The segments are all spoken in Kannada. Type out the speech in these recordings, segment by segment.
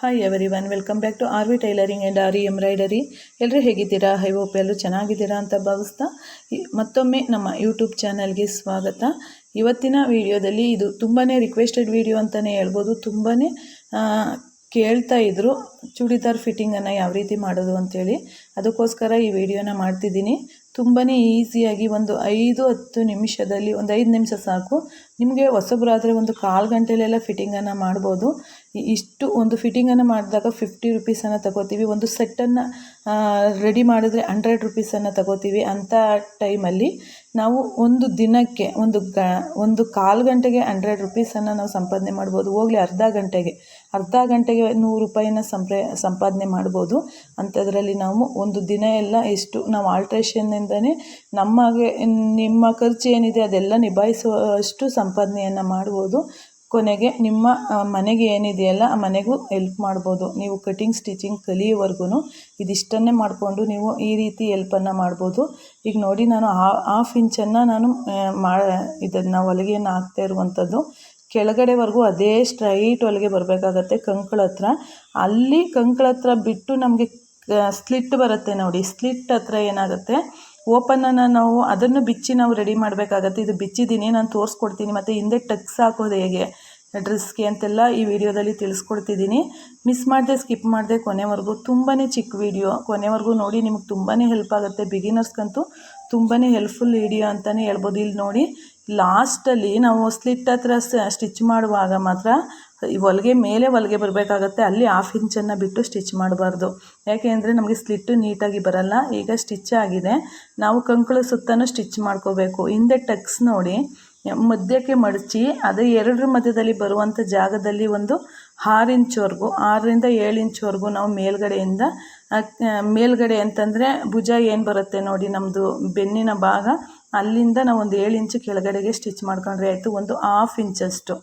Hi everyone welcome back to R V tailoring and R E embroidery ಎಲ್ಲರೂ ಹೇಗಿದ್ದೀರಾ? ಐ ಹೋಪ್ ಎಲ್ಲರೂ ಚೆನ್ನಾಗಿದ್ದೀರಾ ಅಂತ ಭಾವಿಸ್ತಾ ಮತ್ತೊಮ್ಮೆ ನಮ್ಮ ಯೂಟ್ಯೂಬ್ ಚಾನಲ್ಗೆ ಸ್ವಾಗತ. ಇವತ್ತಿನ ವಿಡಿಯೋದಲ್ಲಿ ಇದು ತುಂಬಾ ರಿಕ್ವೆಸ್ಟೆಡ್ ವಿಡಿಯೋ ಅಂತಲೇ ಹೇಳ್ಬೋದು. ತುಂಬಾ ಕೇಳ್ತಾ ಇದ್ರು. ಚೂಡಿದಾರ್ ಫಿಟ್ಟಿಂಗನ್ನು ಯಾವ ರೀತಿ ಮಾಡೋದು ಅಂಥೇಳಿ ಅದಕ್ಕೋಸ್ಕರ ಈ ವಿಡಿಯೋನ ಮಾಡ್ತಿದ್ದೀನಿ. ತುಂಬಾ ಈಸಿಯಾಗಿ ಒಂದು ಐದು ಹತ್ತು ನಿಮಿಷದಲ್ಲಿ, ಒಂದು ಐದು ನಿಮಿಷ ಸಾಕು. ನಿಮಗೆ ಹೊಸಬ್ರಾದರೆ ಒಂದು ಕಾಲು ಗಂಟೆಲೆಲ್ಲ ಫಿಟ್ಟಿಂಗನ್ನು ಮಾಡ್ಬೋದು. ಇಷ್ಟು ಒಂದು ಫಿಟ್ಟಿಂಗನ್ನು ಮಾಡಿದಾಗ ಫಿಫ್ಟಿ ರುಪೀಸನ್ನು ತಗೋತೀವಿ. ಒಂದು ಸೆಟ್ಟನ್ನು ರೆಡಿ ಮಾಡಿದ್ರೆ ಹಂಡ್ರೆಡ್ ರುಪೀಸನ್ನು ತಗೋತೀವಿ ಅಂಥ ಟೈಮಲ್ಲಿ ನಾವು ಒಂದು ದಿನಕ್ಕೆ ಒಂದು ಗ, ಒಂದು ಕಾಲು ಗಂಟೆಗೆ ಹಂಡ್ರೆಡ್ ರುಪೀಸನ್ನು ನಾವು ಸಂಪಾದನೆ ಮಾಡ್ಬೋದು. ಹೋಗಲಿ ಅರ್ಧ ಗಂಟೆಗೆ. ಅರ್ಧ ಗಂಟೆಗೆ ನೂರು ರೂಪಾಯಿನ ಸಂಪ್ರೆ, ಸಂಪಾದನೆ ಮಾಡ್ಬೋದು. ಅಂಥದ್ರಲ್ಲಿ ನಾವು ಒಂದು ದಿನ ಎಲ್ಲ ಎಷ್ಟು, ನಾವು ಆಲ್ಟ್ರೇಷನ್ನಿಂದನೇ ನಮಗೆ ನಿಮ್ಮ ಖರ್ಚು ಏನಿದೆ ಅದೆಲ್ಲ ನಿಭಾಯಿಸುವಷ್ಟು ಸಂಪಾದನೆಯನ್ನು ಮಾಡ್ಬೋದು. ಕೊನೆಗೆ ನಿಮ್ಮ ಮನೆಗೆ ಏನಿದೆಯಲ್ಲ ಆ ಮನೆಗೂ ಹೆಲ್ಪ್ ಮಾಡ್ಬೋದು. ನೀವು ಕಟಿಂಗ್ ಸ್ಟಿಚಿಂಗ್ ಕಲಿಯೋವರೆಗೂ ಇದಿಷ್ಟನ್ನೇ ಮಾಡಿಕೊಂಡು ನೀವು ಈ ರೀತಿ ಎಲ್ಪನ್ನು ಮಾಡ್ಬೋದು. ಈಗ ನೋಡಿ ನಾನು ಹಾಫ್ ಇಂಚನ್ನು ನಾನು ಮಾ, ಇದನ್ನು ಹೊಲಿಗೆಯನ್ನು ಹಾಕ್ತಾ ಇರುವಂಥದ್ದು. ಕೆಳಗಡೆವರೆಗೂ ಅದೇ ಸ್ಟ್ರೈಟ್ ಹೊಲಿಗೆ ಬರಬೇಕಾಗತ್ತೆ ಕಂಕಳ ಹತ್ರ. ಅಲ್ಲಿ ಕಂಕಳ ಹತ್ರ ಬಿಟ್ಟು ನಮಗೆ ಸ್ಲಿಟ್ ಬರುತ್ತೆ ನೋಡಿ. ಸ್ಲಿಟ್ ಹತ್ರ ಏನಾಗುತ್ತೆ? ಓಪನನ್ನು ನಾವು ಅದನ್ನು ಬಿಚ್ಚಿ ನಾವು ರೆಡಿ ಮಾಡಬೇಕಾಗತ್ತೆ. ಇದು ಬಿಚ್ಚಿದ್ದೀನಿ, ನಾನು ತೋರಿಸ್ಕೊಡ್ತೀನಿ, ಮತ್ತು ಹಿಂದೆ ಟಕ್ಸ್ ಹಾಕೋದು ಹೇಗೆ? ಡ್ರೆಸ್ಗೆ ಅಂತೆಲ್ಲ ಈ ವಿಡಿಯೋದಲ್ಲಿ ತಿಳಿಸ್ಕೊಡ್ತಿದ್ದೀನಿ. ಮಿಸ್ ಮಾಡಿದೆ ಸ್ಕಿಪ್ ಮಾಡಿದೆ ಕೊನೆವರೆಗೂ ತುಂಬಾ ಚಿಕ್ಕ ವಿಡಿಯೋ ಕೊನೆವರೆಗೂ ನೋಡಿ ನಿಮಗೆ ತುಂಬಾ ಹೆಲ್ಪ್ ಆಗುತ್ತೆ. ಬಿಗಿನರ್ಸ್ಗಂತೂ ತುಂಬಾ ಹೆಲ್ಪ್ಫುಲ್ ವಿಡಿಯೋ ಅಂತಲೇ ಹೇಳ್ಬೋದು. ಇಲ್ಲಿ ನೋಡಿ ಲಾಸ್ಟಲ್ಲಿ ನಾವು ಸ್ಲಿಟ್ ಹತ್ರ ಸ್ಟಿಚ್ ಮಾಡುವಾಗ ಮಾತ್ರ ಈ ಹೊಲಿಗೆ ಮೇಲೆ ಹೊಲಿಗೆ ಬರಬೇಕಾಗತ್ತೆ. ಅಲ್ಲಿ ಹಾಫ್ ಇಂಚನ್ನು ಬಿಟ್ಟು ಸ್ಟಿಚ್ ಮಾಡಬಾರ್ದು. ಯಾಕೆ ಅಂದರೆ ನಮಗೆ ಸ್ಲಿಟ್ಟು ನೀಟಾಗಿ ಬರಲ್ಲ. ಈಗ ಸ್ಟಿಚ್ ಆಗಿದೆ. ನಾವು ಕಂಕುಳ ಸುತ್ತನೂ ಸ್ಟಿಚ್ ಮಾಡ್ಕೋಬೇಕು. ಹಿಂದೆ ಟಕ್ಸ್ ನೋಡಿ ಮಧ್ಯಕ್ಕೆ ಮಡಚಿ, ಅದು ಎರಡರ ಮಧ್ಯದಲ್ಲಿ ಬರುವಂಥ ಜಾಗದಲ್ಲಿ ಒಂದು ಆರು ಇಂಚ್ವರೆಗೂ ಆರರಿಂದ ಏಳು ಇಂಚ್ವರೆಗೂ ನಾವು ಮೇಲ್ಗಡೆಯಿಂದ ಮೇಲ್ಗಡೆ ಅಂತಂದರೆ ಭುಜ ಏನು ಬರುತ್ತೆ ನೋಡಿ ನಮ್ಮದು ಬೆನ್ನಿನ ಭಾಗ. ಅಲ್ಲಿಂದ ನಾವು ಒಂದು ಏಳು ಇಂಚು ಕೆಳಗಡೆಗೆ ಸ್ಟಿಚ್ ಮಾಡ್ಕೊಂಡ್ರೆ ಆಯಿತು, ಒಂದು ಆಫ್ ಇಂಚಷ್ಟು.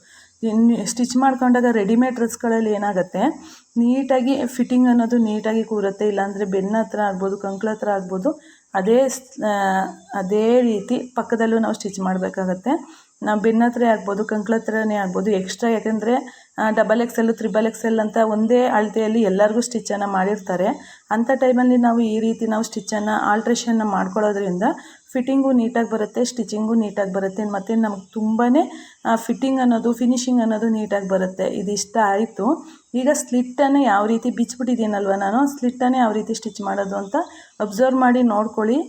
ಸ್ಟಿಚ್ ಮಾಡ್ಕೊಂಡಾಗ ರೆಡಿಮೇಡ್ ಡ್ರೆಸ್ಗಳಲ್ಲಿ ಏನಾಗುತ್ತೆ? ನೀಟಾಗಿ ಫಿಟ್ಟಿಂಗ್ ಅನ್ನೋದು ನೀಟಾಗಿ ಕೂರುತ್ತೆ, ಇಲ್ಲಾಂದರೆ ಬೆನ್ನ ಹತ್ರ ಆಗ್ಬೋದು, ಕಂಕ್ಳ ಹತ್ರ ಆಗ್ಬೋದು, ಅದೇ ಅದೇ ರೀತಿ ಪಕ್ಕದಲ್ಲೂ ನಾವು ಸ್ಟಿಚ್ ಮಾಡಬೇಕಾಗತ್ತೆ. ನಾವು ಬೆನ್ನ ಹತ್ರ ಆಗ್ಬೋದು, ಕಂಕ್ಳ ಹತ್ರನೇ ಆಗ್ಬೋದು ಎಕ್ಸ್ಟ್ರಾ ಯಾಕೆಂದರೆ ಡಬಲ್ ಎಕ್ಸೆಲ್ ತ್ರಿಬಲ್ ಎಕ್ಸೆಲ್ ಅಂತ ಒಂದೇ ಅಳತೆಯಲ್ಲಿ ಎಲ್ಲರಿಗೂ ಸ್ಟಿಚ್ಚನ್ನು ಮಾಡಿರ್ತಾರೆ. ಅಂಥ ಟೈಮಲ್ಲಿ ನಾವು ಈ ರೀತಿ ನಾವು ಸ್ಟಿಚ್ಚನ್ನು ಆಲ್ಟ್ರೇಷನ್ನ ಮಾಡ್ಕೊಳ್ಳೋದ್ರಿಂದ ಫಿಟ್ಟಿಂಗು ನೀಟಾಗಿ ಬರುತ್ತೆ, ಸ್ಟಿಚಿಂಗು ನೀಟಾಗಿ ಬರುತ್ತೆ, ಮತ್ತು ನಮಗೆ ತುಂಬಾ ಫಿಟ್ಟಿಂಗ್ ಅನ್ನೋದು, ಫಿನಿಶಿಂಗ್ ಅನ್ನೋದು ನೀಟಾಗಿ ಬರುತ್ತೆ. ಇದಿಷ್ಟ ಆಯಿತು. ಈಗ ಸ್ಲಿಟ್ಟನ್ನು ಯಾವ ರೀತಿ ಬಿಚ್ಚಿಬಿಟ್ಟಿದ್ದೀನಲ್ವ ನಾನು? ಸ್ಲಿಟ್ಟನ್ನೇ ಯಾವ ರೀತಿ ಸ್ಟಿಚ್ ಮಾಡೋದು ಅಂತ ಅಬ್ಸರ್ವ್ ಮಾಡಿ ನೋಡ್ಕೊಳ್ಳಿ.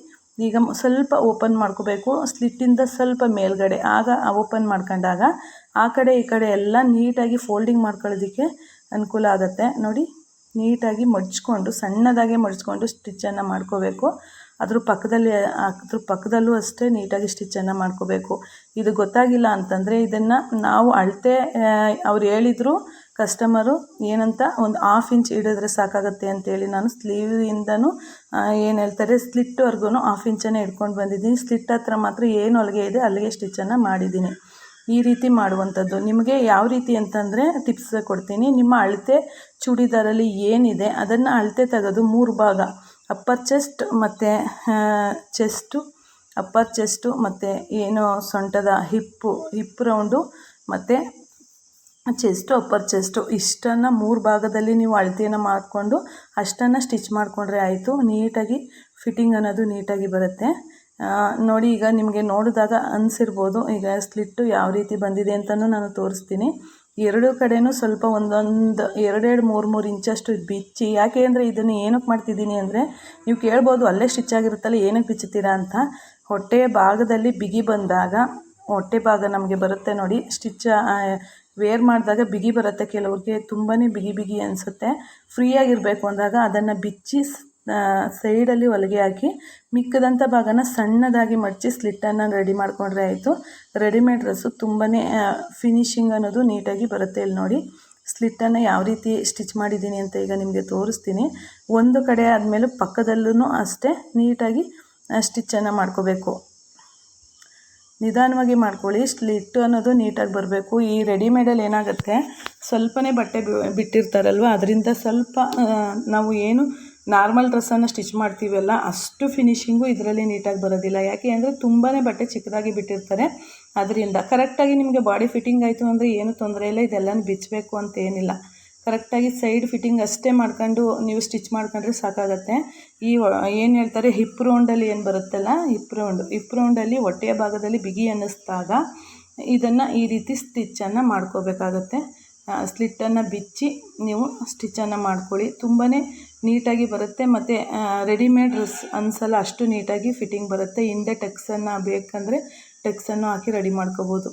ಈಗ ಸ್ವಲ್ಪ ಓಪನ್ ಮಾಡ್ಕೋಬೇಕು. ಸ್ಲಿಟ್ಟಿಂದ ಸ್ವಲ್ಪ ಮೇಲ್ಗಡೆ, ಆಗ ಓಪನ್ ಮಾಡ್ಕೊಂಡಾಗ ಆ ಕಡೆ ಈ ಕಡೆ ಎಲ್ಲ ನೀಟಾಗಿ ಫೋಲ್ಡಿಂಗ್ ಮಾಡ್ಕೊಳ್ಳೋದಕ್ಕೆ ಅನುಕೂಲ ಆಗುತ್ತೆ. ನೋಡಿ, ನೀಟಾಗಿ ಮಡ್ಚ್ಕೊಂಡು, ಸಣ್ಣದಾಗೆ ಮಡ್ಚ್ಕೊಂಡು ಸ್ಟಿಚ್ಚನ್ನು ಮಾಡ್ಕೋಬೇಕು. ಅದ್ರ ಪಕ್ಕದಲ್ಲಿ, ಅದ್ರ ಪಕ್ಕದಲ್ಲೂ ಅಷ್ಟೇ ನೀಟಾಗಿ ಸ್ಟಿಚ್ಚನ್ನು ಮಾಡ್ಕೋಬೇಕು. ಇದು ಗೊತ್ತಾಗಿಲ್ಲ ಅಂತಂದರೆ ಇದನ್ನು ನಾವು ಅಳತೆ ಅವ್ರು ಹೇಳಿದ್ರು ಕಸ್ಟಮರು ಏನಂತ ಒಂದು ಹಾಫ್ ಇಂಚ್ ಹಿಡಿದ್ರೆ ಸಾಕಾಗುತ್ತೆ ಅಂತೇಳಿ ನಾನು ಸ್ಲೀವಿಂದನೂ ಏನು ಹೇಳ್ತಾರೆ ಸ್ಲಿಟ್ವರೆಗೂ ಹಾಫ್ ಇಂಚನ್ನೇ ಹಿಡ್ಕೊಂಡು ಬಂದಿದ್ದೀನಿ. ಸ್ಲಿಟ್ ಹತ್ರ ಮಾತ್ರ ಏನು ಹೊಲಿಗೆ ಇದೆ ಅಲ್ಲಿಗೆ ಸ್ಟಿಚ್ಚನ್ನು ಮಾಡಿದ್ದೀನಿ. ಈ ರೀತಿ ಮಾಡುವಂಥದ್ದು. ನಿಮಗೆ ಯಾವ ರೀತಿ ಅಂತಂದರೆ ಟಿಪ್ಸ್ ಕೊಡ್ತೀನಿ. ನಿಮ್ಮ ಅಳತೆ ಚೂಡಿದಾರಲ್ಲಿ ಏನಿದೆ ಅದನ್ನು ಅಳತೆ ತೆಗೆದು ಮೂರು ಭಾಗ ಅಪ್ಪರ್ ಚೆಸ್ಟ್ ಮತ್ತು ಚೆಸ್ಟು ಅಪ್ಪರ್ ಚೆಸ್ಟು ಮತ್ತು ಏನು ಸೊಂಟದ ಹಿಪ್ಪು ಹಿಪ್ ರೌಂಡು ಮತ್ತು ಚೆಸ್ಟು ಅಪ್ಪರ್ ಚೆಸ್ಟು ಇಷ್ಟನ್ನು ಮೂರು ಭಾಗದಲ್ಲಿ ನೀವು ಅಳತೆಯನ್ನು ಮಾಡಿಕೊಂಡು ಅಷ್ಟನ್ನು ಸ್ಟಿಚ್ ಮಾಡಿಕೊಂಡ್ರೆ ಆಯಿತು. ನೀಟಾಗಿ ಫಿಟ್ಟಿಂಗ್ ಅನ್ನೋದು ನೀಟಾಗಿ ಬರುತ್ತೆ. ನೋಡಿ ಈಗ ನಿಮಗೆ ನೋಡಿದಾಗ ಅನಿಸಿರ್ಬೋದು ಈಗ ಸ್ಲಿಟ್ಟು ಯಾವ ರೀತಿ ಬಂದಿದೆ ಅಂತಲೂ ನಾನು ತೋರಿಸ್ತೀನಿ. ಎರಡೂ ಕಡೆಯೂ ಸ್ವಲ್ಪ ಒಂದೊಂದು ಎರಡೆರಡು ಮೂರು ಮೂರು ಇಂಚಷ್ಟು ಬಿಚ್ಚಿ, ಯಾಕೆ ಅಂದರೆ ಇದನ್ನು ಏನಕ್ಕೆ ಮಾಡ್ತಿದ್ದೀನಿ ಅಂದರೆ ನೀವು ಕೇಳ್ಬೋದು ಅಲ್ಲೇ ಸ್ಟಿಚ್ ಆಗಿರುತ್ತಲ್ಲ ಏನಕ್ಕೆ ಬಿಚ್ಚುತ್ತೀರಾ ಅಂತ. ಹೊಟ್ಟೆಯ ಭಾಗದಲ್ಲಿ ಬಿಗಿ ಬಂದಾಗ, ಹೊಟ್ಟೆ ಭಾಗ ನಮಗೆ ಬರುತ್ತೆ ನೋಡಿ ಸ್ಟಿಚ್ ವೇರ್ ಮಾಡಿದಾಗ ಬಿಗಿ ಬರುತ್ತೆ. ಕೆಲವ್ರಿಗೆ ತುಂಬಾ ಬಿಗಿ ಬಿಗಿ ಅನಿಸುತ್ತೆ. ಫ್ರೀಯಾಗಿರಬೇಕು ಅಂದಾಗ ಅದನ್ನು ಬಿಚ್ಚಿ ಸೈಡಲ್ಲಿ ಹೊಲಿಗೆ ಹಾಕಿ ಮಿಕ್ಕದಂಥ ಭಾಗನ ಸಣ್ಣದಾಗಿ ಮಡಚಿ ಸ್ಲಿಟ್ಟನ್ನು ರೆಡಿ ಮಾಡಿಕೊಂಡ್ರೆ ಆಯಿತು. ರೆಡಿಮೇಡ್ ಡ್ರೆಸ್ಸು ತುಂಬಾ ಫಿನಿಶಿಂಗ್ ಅನ್ನೋದು ನೀಟಾಗಿ ಬರುತ್ತೆ ಇಲ್ಲಿ ನೋಡಿ. ಸ್ಲಿಟ್ಟನ್ನು ಯಾವ ರೀತಿ ಸ್ಟಿಚ್ ಮಾಡಿದ್ದೀನಿ ಅಂತ ಈಗ ನಿಮಗೆ ತೋರಿಸ್ತೀನಿ. ಒಂದು ಕಡೆ ಆದಮೇಲೆ ಪಕ್ಕದಲ್ಲೂ ಅಷ್ಟೇ ನೀಟಾಗಿ ಸ್ಟಿಚ್ಚನ್ನು ಮಾಡ್ಕೋಬೇಕು. ನಿಧಾನವಾಗಿ ಮಾಡ್ಕೊಳ್ಳಿ. ಸ್ಲಿಟ್ಟು ಅನ್ನೋದು ನೀಟಾಗಿ ಬರಬೇಕು. ಈ ರೆಡಿಮೇಡಲ್ಲಿ ಏನಾಗುತ್ತೆ, ಸ್ವಲ್ಪನೇ ಬಟ್ಟೆ ಬಿಟ್ಟಿರ್ತಾರಲ್ವ, ಅದರಿಂದ ಸ್ವಲ್ಪ ನಾವು ಏನು ನಾರ್ಮಲ್ ಡ್ರೆಸ್ಸನ್ನು ಸ್ಟಿಚ್ ಮಾಡ್ತೀವಲ್ಲ, ಅಷ್ಟು ಫಿನಿಶಿಂಗು ಇದರಲ್ಲಿ ನೀಟಾಗಿ ಬರೋದಿಲ್ಲ. ಯಾಕೆ ಅಂದರೆ ತುಂಬಾ ಬಟ್ಟೆ ಚಿಕ್ಕದಾಗಿ ಬಿಟ್ಟಿರ್ತಾರೆ. ಅದರಿಂದ ಕರೆಕ್ಟಾಗಿ ನಿಮಗೆ ಬಾಡಿ ಫಿಟ್ಟಿಂಗ್ ಆಯಿತು ಅಂದರೆ ಏನು ತೊಂದರೆ ಇಲ್ಲ, ಇದೆಲ್ಲನೂ ಬಿಚ್ಚಬೇಕು ಅಂತ ಏನಿಲ್ಲ. ಕರೆಕ್ಟಾಗಿ ಸೈಡ್ ಫಿಟ್ಟಿಂಗ್ ಅಷ್ಟೇ ಮಾಡ್ಕೊಂಡು ನೀವು ಸ್ಟಿಚ್ ಮಾಡ್ಕೊಂಡ್ರೆ ಸಾಕಾಗತ್ತೆ. ಈ ಏನು ಹೇಳ್ತಾರೆ ಹಿಪ್ ರೌಂಡಲ್ಲಿ ಏನು ಬರುತ್ತಲ್ಲ ಹಿಪ್ ರೌಂಡ್ ಹಿಪ್ ರೌಂಡಲ್ಲಿ ಹೊಟ್ಟೆಯ ಭಾಗದಲ್ಲಿ ಬಿಗಿ ಅನ್ನಿಸ್ದಾಗ ಇದನ್ನು ಈ ರೀತಿ ಸ್ಟಿಚ್ಚನ್ನು ಮಾಡ್ಕೋಬೇಕಾಗತ್ತೆ. ಸ್ಲಿಟ್ಟನ್ನು ಬಿಚ್ಚಿ ನೀವು ಸ್ಟಿಚ್ಚನ್ನು ಮಾಡ್ಕೊಳ್ಳಿ. ತುಂಬಾ ನೀಟಾಗಿ ಬರುತ್ತೆ ಮತ್ತು ರೆಡಿಮೇಡ್ ಡ್ರೆಸ್ ಅನ್ಸಲ್ಲ, ಅಷ್ಟು ನೀಟಾಗಿ ಫಿಟ್ಟಿಂಗ್ ಬರುತ್ತೆ. ಹಿಂದೆ ಟಕ್ಸನ್ನು ಬೇಕಂದರೆ ಟಕ್ಸನ್ನು ಹಾಕಿ ರೆಡಿ ಮಾಡ್ಕೋಬೋದು.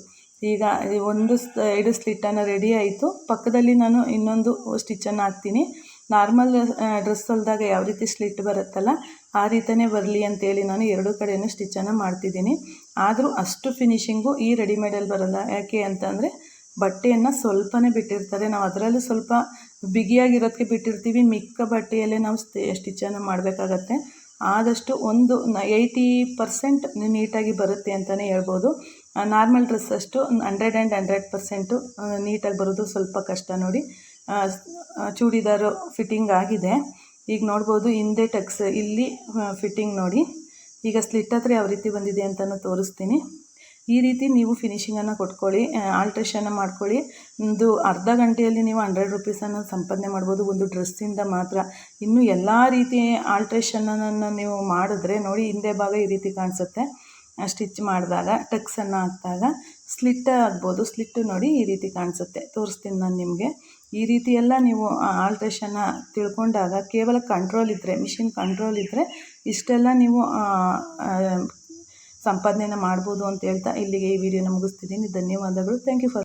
ಈಗ ಒಂದು ಎರಡು ಸ್ಲಿಟ್ಟನ್ನು ರೆಡಿ ಆಯಿತು. ಪಕ್ಕದಲ್ಲಿ ನಾನು ಇನ್ನೊಂದು ಸ್ಟಿಚ್ಚನ್ನು ಹಾಕ್ತೀನಿ. ನಾರ್ಮಲ್ ಡ್ರೆಸ್ ಹೊಲ್ದಾಗ ಯಾವ ರೀತಿ ಸ್ಲಿಟ್ ಬರುತ್ತಲ್ಲ, ಆ ರೀತಿಯೇ ಬರಲಿ ಅಂತೇಳಿ ನಾನು ಎರಡು ಕಡೆಯೂ ಸ್ಟಿಚ್ಚನ್ನು ಮಾಡ್ತಿದ್ದೀನಿ. ಆದರೂ ಅಷ್ಟು ಫಿನಿಶಿಂಗು ಈ ರೆಡಿಮೇಡಲ್ಲಿ ಬರಲ್ಲ. ಯಾಕೆ ಅಂತಂದರೆ ಬಟ್ಟೆಯನ್ನು ಸ್ವಲ್ಪನೇ ಬಿಟ್ಟಿರ್ತಾರೆ. ನಾವು ಅದರಲ್ಲೂ ಸ್ವಲ್ಪ ಬಿಗಿಯಾಗಿರೋದಕ್ಕೆ ಬಿಟ್ಟಿರ್ತೀವಿ. ಮಿಕ್ಕ ಬಟ್ಟೆಯಲ್ಲೇ ನಾವು ಸ್ಟಿಚ್ಚನ್ನು ಮಾಡಬೇಕಾಗತ್ತೆ. ಆದಷ್ಟು ಒಂದು ಏಯ್ಟಿ ಪರ್ಸೆಂಟ್ ನೀಟಾಗಿ ಬರುತ್ತೆ ಅಂತಲೇ ಹೇಳ್ಬೋದು. ನಾರ್ಮಲ್ ಡ್ರೆಸ್ ಅಷ್ಟು ಹಂಡ್ರೆಡ್ ಆ್ಯಂಡ್ ಹಂಡ್ರೆಡ್ ಪರ್ಸೆಂಟು ನೀಟಾಗಿ ಬರೋದು ಸ್ವಲ್ಪ ಕಷ್ಟ ನೋಡಿ. ಚೂಡಿದಾರು ಫಿಟ್ಟಿಂಗ್ ಆಗಿದೆ. ಈಗ ನೋಡ್ಬೋದು ಹಿಂದೆ ಟಕ್ಸ್, ಇಲ್ಲಿ ಫಿಟ್ಟಿಂಗ್ ನೋಡಿ. ಈಗ ಸ್ಲಿಟ್ ಹತ್ರ ಯಾವ ರೀತಿ ಬಂದಿದೆ ಅಂತಲೂ ತೋರಿಸ್ತೀನಿ. ಈ ರೀತಿ ನೀವು ಫಿನಿಷಿಂಗನ್ನು ಕೊಟ್ಕೊಳ್ಳಿ ಆಲ್ಟ್ರೇಷನ್ನ ಮಾಡ್ಕೊಳ್ಳಿ. ಒಂದು ಅರ್ಧ ಗಂಟೆಯಲ್ಲಿ ನೀವು ಹಂಡ್ರೆಡ್ ರುಪೀಸನ್ನು ಸಂಪಾದನೆ ಮಾಡ್ಬೋದು, ಒಂದು ಡ್ರೆಸ್ಸಿಂದ ಮಾತ್ರ. ಇನ್ನು ಎಲ್ಲ ರೀತಿ ಆಲ್ಟ್ರೇಷನನ್ನು ನೀವು ಮಾಡಿದ್ರೆ ನೋಡಿ, ಹಿಂದೆ ಭಾಗ ಈ ರೀತಿ ಕಾಣಿಸುತ್ತೆ. ಸ್ಟಿಚ್ ಮಾಡಿದಾಗ ಟಕ್ಸನ್ನು ಹಾಕಿದಾಗ ಸ್ಲಿಟ್ ಆಗ್ಬೋದು. ಸ್ಲಿಟ್ಟು ನೋಡಿ ಈ ರೀತಿ ಕಾಣಿಸುತ್ತೆ. ತೋರಿಸ್ತೀನಿ ನಾನು ನಿಮಗೆ. ಈ ರೀತಿ ಎಲ್ಲ ನೀವು ಆಲ್ಟ್ರೇಷನ್ನ ತಿಳ್ಕೊಂಡಾಗ ಕೇವಲ ಕಂಟ್ರೋಲ್ ಇದ್ದರೆ ಮಿಷಿನ್ ಕಂಟ್ರೋಲ್ ಇದ್ದರೆ ಇಷ್ಟೆಲ್ಲ ನೀವು ಸಂಪಾದನೆನ ಮಾಡ್ಬೋದು ಅಂತ ಹೇಳ್ತಾ ಇಲ್ಲಿಗೆ ಈ ವಿಡಿಯೋನ ಮುಗಿಸ್ತಿದ್ದೀನಿ. ಧನ್ಯವಾದಗಳು. Thank you for